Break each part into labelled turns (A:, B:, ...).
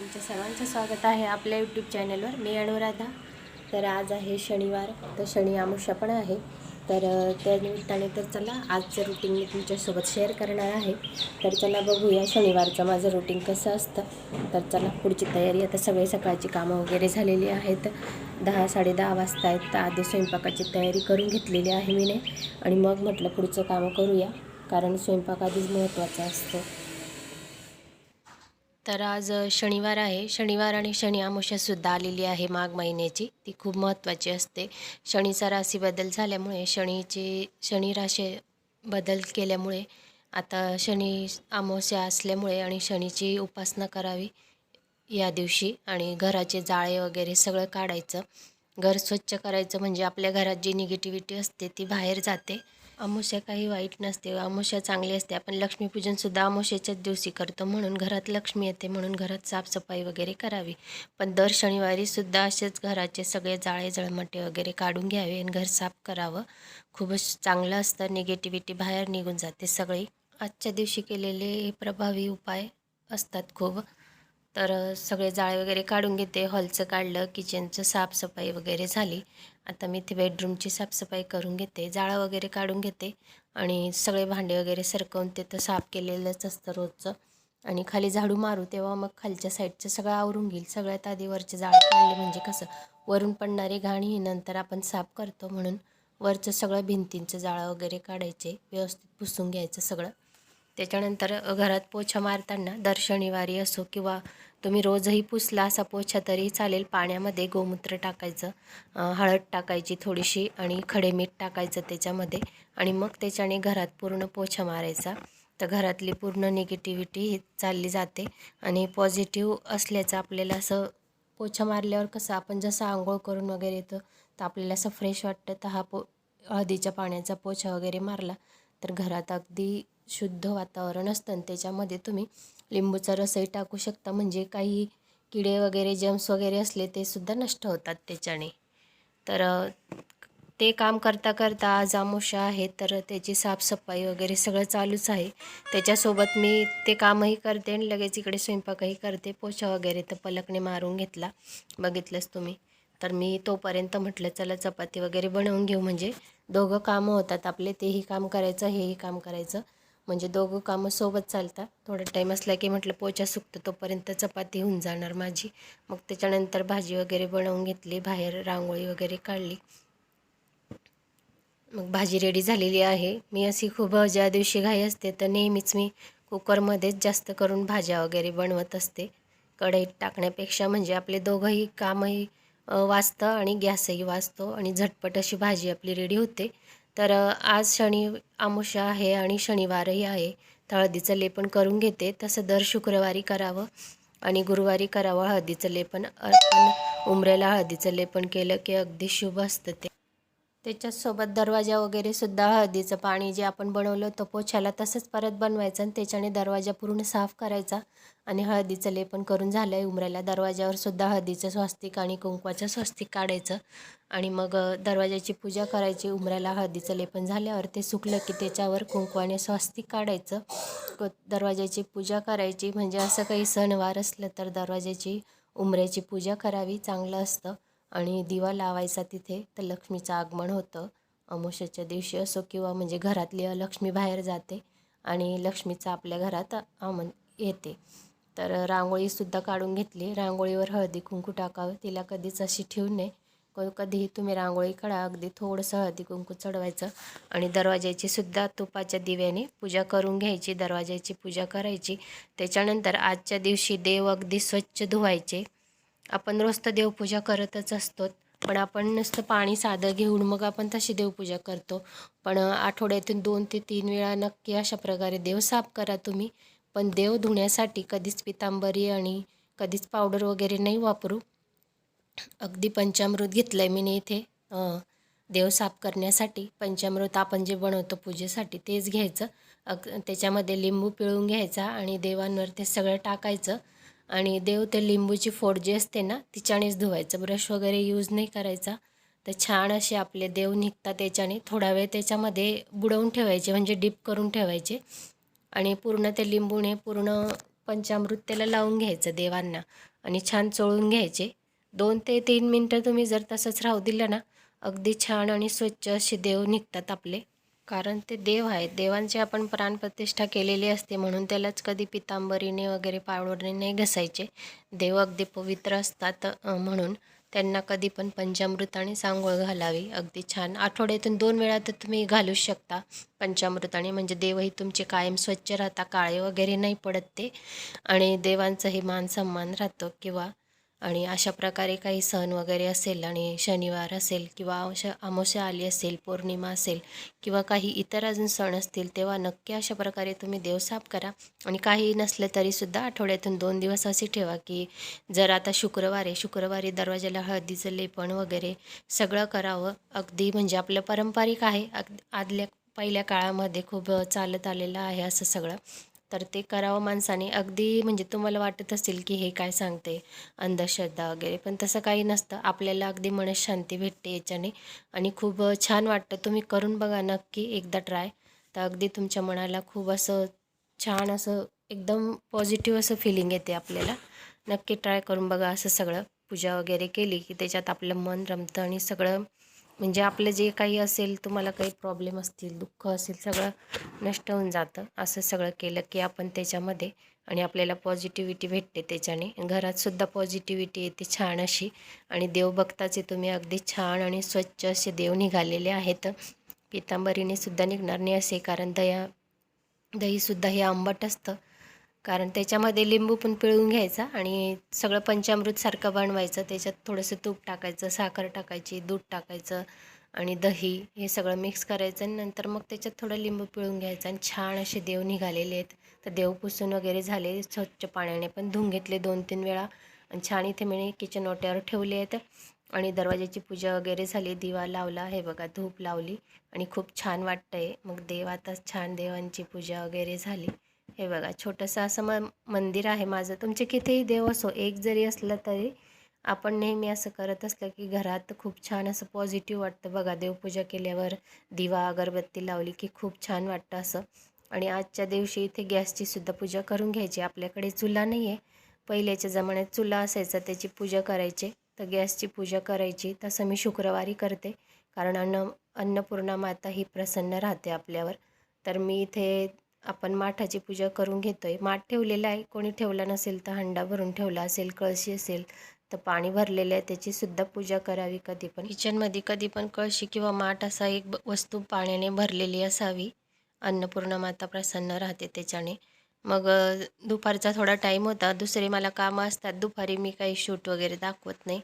A: तुमच्या सर्वांचं स्वागत आहे आपल्या यूट्यूब चॅनलवर मी अनुराधा. तर आज आहे शनिवार. तर शनी आमुष्या पण आहे. तर त्या निमित्ताने तर चला आजचं रुटीन मी तुमच्यासोबत शेअर करणार आहे. तर चला बघूया शनिवारचं माझं रुटीन कसं असतं. तर चला पुढची तयारी. आता सगळे सकाळची कामं वगैरे झालेली आहेत. दहा साडेदहा वाजता आहेत. तर आधी स्वयंपाकाची तयारी करून घेतलेली आहे मीने. आणि मग म्हटलं पुढचं कामं करूया. कारण स्वयंपाक आधीच महत्त्वाचा असतो. तर आज शनिवार आहे. शनिवार आणि शनी अमावस्यासुद्धा आलेली आहे माघ महिन्याची. ती खूप महत्त्वाची असते. शनीचा राशी बदल झाल्यामुळे शनीची शनी राशी बदल केल्यामुळे आता शनी अमावस्या असल्यामुळे आणि शनीची उपासना करावी या दिवशी आणि घराचे जाळे वगैरे सगळं काढायचं. घर स्वच्छ करायचं म्हणजे आपल्या घरात जी निगेटिव्हिटी असते ती बाहेर जाते. अमावस्या काही वाईट नसते अमावस्या चांगली असते. आपण लक्ष्मीपूजनसुद्धा अमावस्याच्याच दिवशी करतो. म्हणून घरात लक्ष्मी येते म्हणून घरात साफसफाई वगैरे करावी. पण दर शनिवारीसुद्धा असेच घराचे सगळे जाळे जळमटे वगैरे काढून घ्यावे आणि घर साफ करावं. खूपच चांगलं असतं. निगेटिव्हिटी बाहेर निघून जाते. सगळी आजच्या दिवशी केलेले प्रभावी उपाय असतात खूप. तर सगळे जाळे वगैरे काढून घेते. हॉलचं काढलं किचनचं साफसफाई वगैरे झाली. आता मी इथे बेडरूमची साफसफाई करून घेते. जाळं वगैरे काढून घेते आणि सगळे भांडे वगैरे सरकवून ते तर साफ केलेलंच असतं रोजचं. आणि खाली झाडू मारू तेव्हा मग खालच्या साईडचं सगळं आवरून घेईल. सगळ्यात आधी वरचे जाळं काढले म्हणजे कसं वरून पडणारी घाण ही नंतर आपण साफ करतो म्हणून वरचं सगळं भिंतींचं जाळं वगैरे काढायचे व्यवस्थित पुसून घ्यायचं सगळं. त्याच्यानंतर घरात पोछा मारताना दर शनिवारी असो किंवा तुम्ही रोजही पुसला असा पोछा तरी चालेल. पाण्यामध्ये गोमूत्र टाकायचं हळद टाकायची थोडीशी आणि खडे मीठ टाकायचं त्याच्यामध्ये आणि मग त्याच्याने घरात पूर्ण पोछा मारायचा. तर घरातली पूर्ण निगेटिव्हिटी ही चालली जाते आणि पॉझिटिव्ह असल्याचं आपल्याला असं पोछा मारल्यावर कसं आपण जसं आंघोळ करून वगैरे येतं तर आपल्याला असं फ्रेश वाटतं. तर हा पो हळदीच्या पाण्याचा पोछा वगैरे मारला तर घरात अगदी शुद्ध वातावरण असतं आणि त्याच्यामध्ये तुम्ही लिंबूचा रसही टाकू शकता. म्हणजे काही किडे वगैरे जम्स वगैरे असले ते सुद्धा नष्ट होतात त्याच्याने. तर ते काम करता करता आज आमोशा आहे तर त्याची साफसफाई वगैरे सगळं चालूच आहे. त्याच्यासोबत मी ते कामही करते आणि लगेच इकडे स्वयंपाकही करते. पोछा वगैरे तर पलकने मारून घेतला. बघितलंच तुम्ही. तर मी तोपर्यंत म्हटलं चला चपाती वगैरे बनवून घेऊ. म्हणजे दोघं कामं होतात आपले. तेही काम करायचं हेही काम करायचं. म्हणजे दोघं कामं सोबत चालतात. थोडा टाईम असला की म्हटलं पोचा सुकतो तोपर्यंत चपाती होऊन जाणार माझी. मग त्याच्यानंतर भाजी वगैरे बनवून घेतली बाहेर रांगोळी वगैरे काढली. मग भाजी रेडी झालेली आहे. मी अशी खूप ज्या दिवशी घाई असते तर नेहमीच मी कुकरमध्येच जास्त करून भाज्या वगैरे बनवत असते. कढईत टाकण्यापेक्षा म्हणजे आपले दोघंही कामही वाचतं आणि गॅसही वाचतो आणि झटपट अशी भाजी आपली रेडी होते. तर आज शनी आमुषा आहे आणि शनिवारही आहे. तर हळदीचं लेपन करून घेते. तसं दर शुक्रवारी करावं आणि गुरुवारी करावं हळदीचं लेपन. पण उमऱ्याला हळदीचं लेपन केलं की अगदी शुभ असतं ते. त्याच्यासोबत दरवाजा वगैरे सुद्धा हळदीचं पाणी जे आपण बनवलं होतं पोछ्याला तसंच परत बनवायचं आणि त्याच्याने दरवाजा पूर्ण साफ करायचा आणि हळदीचं लेपन करून झालं आहे उमऱ्याला दरवाजावर सुद्धा हळदीचं स्वस्तिक आणि कुंकवाचं स्वस्तिक काढायचं आणि मग दरवाजाची पूजा करायची. उमऱ्याला हळदीचं लेपन झाल्यावर ते सुकलं की त्याच्यावर कुंकवाने स्वस्तिक काढायचं. क- दरवाजाची पूजा करायची. म्हणजे असं काही सणवार असलं तर दरवाजाची उमऱ्याची पूजा करावी. चांगलं असतं. आणि दिवा लावायचा तिथे तर लक्ष्मीचं आगमन होतं. अमोशाच्या दिवशी असो किंवा म्हणजे घरातली लक्ष्मी बाहेर जाते आणि लक्ष्मीचं आपल्या घरात आमन येते. तर रांगोळीसुद्धा काढून घेतली. रांगोळीवर हळदी कुंकू टाकावं. तिला कधीच अशी ठेवू नये. कधीही तुम्ही रांगोळी काढा. अगदी थोडंसं हळदी कुंकू चढवायचं. आणि दरवाज्याचीसुद्धा तुपाच्या दिव्याने पूजा करून घ्यायची. दरवाज्याची पूजा करायची. त्याच्यानंतर आजच्या दिवशी देव अगदी स्वच्छ धुवायचे. आपण रोज तर देवपूजा करतच असतो. पण आपण नुसतं पाणी साधं घेऊन मग आपण तशी देवपूजा करतो. पण आठवड्यातून दोन ते तीन वेळा नक्की अशा प्रकारे देव साफ करा तुम्ही. पण देव धुण्यासाठी कधीच पितांबरी आणि कधीच पावडर वगैरे नाही वापरू. अगदी पंचामृत घेतलं आहे मी इथे देव साफ करण्यासाठी पंचामृत आपण जे बनवतो पूजेसाठी तेच घ्यायचं. अग त्याच्यामध्ये लिंबू पिळून घ्यायचा आणि देवांवर ते सगळं टाकायचं. आणि देव ते लिंबूची फोड जी असते ना तिच्यानेच धुवायचं. ब्रश वगैरे यूज नाही करायचा. तर छान असे आपले देव निघतात त्याच्याने. थोडा वेळ त्याच्यामध्ये बुडवून ठेवायचे म्हणजे डीप करून ठेवायचे. आणि पूर्ण ते लिंबूने पूर्ण पंचामृत त्याला लावून घ्यायचं देवांना. आणि छान चोळून घ्यायचे. दोन ते तीन मिनटं तुम्ही जर तसंच राहू दिलं ना अगदी छान आणि स्वच्छ असे देव निघतात आपले. कारण ते देव आहेत. देवांची आपण प्राणप्रतिष्ठा केलेली असते म्हणून त्यालाच कधी पितांबरीने वगैरे पावडरीने नाही घसायचे. देव अगदी पवित्र असतात म्हणून त्यांना कधी पण पंचामृताने सांगोळ घालावी. अगदी छान. आठवड्यातून दोन वेळा तर तुम्ही घालूच शकता पंचामृताने म्हणजे देवही तुमचे कायम स्वच्छ राहता काळे वगैरे नाही पडत ते. आणि देवांचाही मान सन्मान राहतो किंवा आणि अशा प्रकारे काही सण वगैरे असेल आणि शनिवार असेल किंवा अशा अमावस्या आली असेल पौर्णिमा असेल किंवा काही इतर अजून सण असतील तेव्हा नक्की अशा प्रकारे तुम्ही देव साफ करा. आणि काही नसलं तरीसुद्धा आठवड्यातून दोन दिवस असे ठेवा की जर आता शुक्रवार आहे शुक्रवारी दरवाजाला हळदीचं लेपण वगैरे सगळं करावं. अगदी म्हणजे आपलं पारंपरिक आहे. अग आदल्या पहिल्या काळामध्ये खूप चालत आलेलं आहे असं सगळं. तर ते करावं माणसाने. अगदी म्हणजे तुम्हाला वाटत असेल की हे काय सांगते अंधश्रद्धा वगैरे पण तसं काही नसतं. आपल्याला अगदी मनशांती भेटते याच्याने. आणि खूप छान वाटतं. तुम्ही करून बघा नक्की एकदा ट्राय. तर अगदी तुमच्या मनाला खूप असं छान असं एकदम पॉझिटिव्ह असं फिलिंग येते आपल्याला. नक्की ट्राय करून बघा असं सगळं पूजा वगैरे केली की त्याच्यात आपलं मन रमतं आणि सगळं म्हणजे आपलं जे काही असेल तुम्हाला काही प्रॉब्लेम असतील दुःख असेल सगळं नष्ट होऊन जातं. असं सगळं केलं की आपण त्याच्यामध्ये आणि आपल्याला पॉझिटिव्हिटी भेटते त्याच्याने. घरातसुद्धा पॉझिटिव्हिटी येते छान अशी. आणि देवभक्ताचे तुम्ही अगदी छान आणि स्वच्छ असे देव निघालेले आहेत. पितांबरीने सुद्धा निघणार नाही असे कारण दया दहीसुद्धा हे आंबट असतं. कारण त्याच्यामध्ये लिंबू पण पिळून घ्यायचा आणि सगळं पंचामृतसारखं बनवायचं. त्याच्यात थोडंसं तूप टाकायचं साखर टाकायची दूध टाकायचं आणि दही हे सगळं मिक्स करायचं आणि नंतर मग त्याच्यात थोडं लिंबू पिळून घ्यायचं आणि छान असे देव निघालेले आहेत. तर देव पुसून वगैरे झाले स्वच्छ पाण्याने पण धुवून घेतले दोन तीन वेळा आणि छान इथे मी किचन ओट्यावर ठेवले आहेत आणि दरवाजाची पूजा वगैरे झाली दिवा लावला हे बघा धूप लावली आणि खूप छान वाटतंय. मग देव आता छान देवांची पूजा वगैरे झाली. हे बघा छोटंसं असं म मंदिर आहे माझं. तुमचे कितीही देव असो एक जरी असलं तरी आपण नेहमी असं करत असलं की घरात खूप छान असं पॉझिटिव्ह वाटतं. बघा देवपूजा केल्यावर दिवा अगरबत्ती लावली की खूप छान वाटतं असं. आणि आजच्या दिवशी इथे गॅसची सुद्धा पूजा करून घ्यायची. आपल्याकडे चुला नाही आहे पहिल्याच्या जमान्यात चुला असायचा त्याची पूजा करायची. तर गॅसची पूजा करायची. तसं मी शुक्रवारी करते. कारण अन्न अन्नपूर्णा माता ही प्रसन्न राहते आपल्यावर. तर मी इथे आपण माठाची पूजा करून घेतो आहे माठ ठेवलेला आहे. कोणी ठेवला नसेल तर हंडा भरून ठेवला असेल कळशी असेल तर पाणी भरलेलं आहे. त्याचीसुद्धा पूजा करावी कधी पण. किचनमध्ये कधी पण कळशी किंवा माठ असा एक वस्तू पाण्याने भरलेली असावी. अन्नपूर्णा माता प्रसन्न राहते त्याच्याने. मग दुपारचा थोडा टाईम होता. दुसरे मला कामं असतात. दुपारी मी काही शूट वगैरे दाखवत नाही.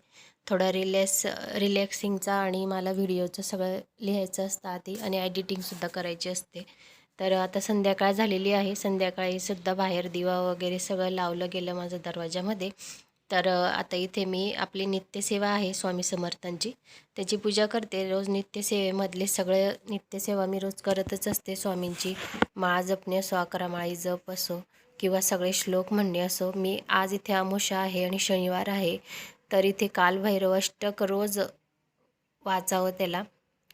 A: थोडा रिलॅक्स रिलॅक्सिंगचा आणि मला व्हिडिओचं सगळं लिहायचं असतं आधी. आणि एडिटिंगसुद्धा करायची असते. तर आता संध्याकाळ झालेली आहे. संध्याकाळीसुद्धा बाहेर दिवा वगैरे सगळं लावलं गेलं माझं दरवाजामध्ये. तर आता इथे मी आपली नित्यसेवा आहे स्वामी समर्थांची. त्याची पूजा करते. रोज नित्यसेवेमधले सगळे नित्यसेवा मी रोज करतच असते. स्वामींची माळ जपणे असो अकरा माळी जप असो किंवा सगळे श्लोक म्हणणे असो. मी आज इथे अमोषा आहे आणि शनिवार आहे. तर इथे कालभैरव अष्टक रोज वाचावं त्याला.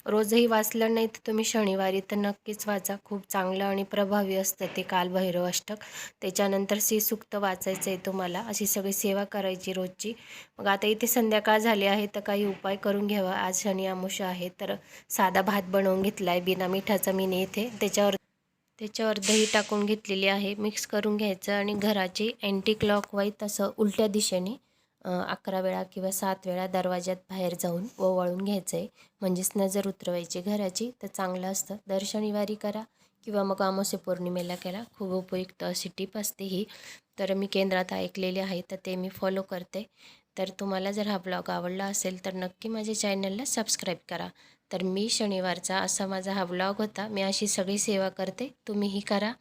A: रोजही वाचलं नाही तर तुम्ही शनिवारी तर नक्कीच वाचा. खूप चांगलं आणि प्रभावी असतं ते कालभैरव अष्टक. त्याच्यानंतर श्रीसुक्त वाचायचं आहे तुम्हाला. अशी सगळी सेवा करायची रोजची. मग आता इथे संध्याकाळ झाली आहे तर काही उपाय करून घ्यावा. आज शनी अमुषा आहे तर साधा भात बनवून घेतला आहे बिना मिठाचा मीने इथे. त्याच्यावर त्याच्यावर दही टाकून घेतलेली आहे. मिक्स करून घ्यायचं आणि घराची अँटी क्लॉक वाईज असं उलट्या दिशेने अकरा वेळा किंवा सात वेळा दरवाज्यात बाहेर जाऊन ओवाळून घ्यायचं. आहे म्हणजेच नजर उतरवायची घराची तर चांगलं असतं. दर शनिवारी करा किंवा मग अमावस्या पौर्णिमेला केला खूप उपयुक्त अशी टीप असते ही. तर मी केंद्रात ऐकलेली आहे तर ते मी फॉलो करते. तर तुम्हाला जर हा ब्लॉग आवडला असेल तर नक्की माझ्या चॅनलला सबस्क्राईब करा. तर मी शनिवारचा असा माझा हा ब्लॉग होता. मी अशी सगळी सेवा करते. तुम्हीही करा.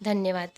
A: धन्यवाद.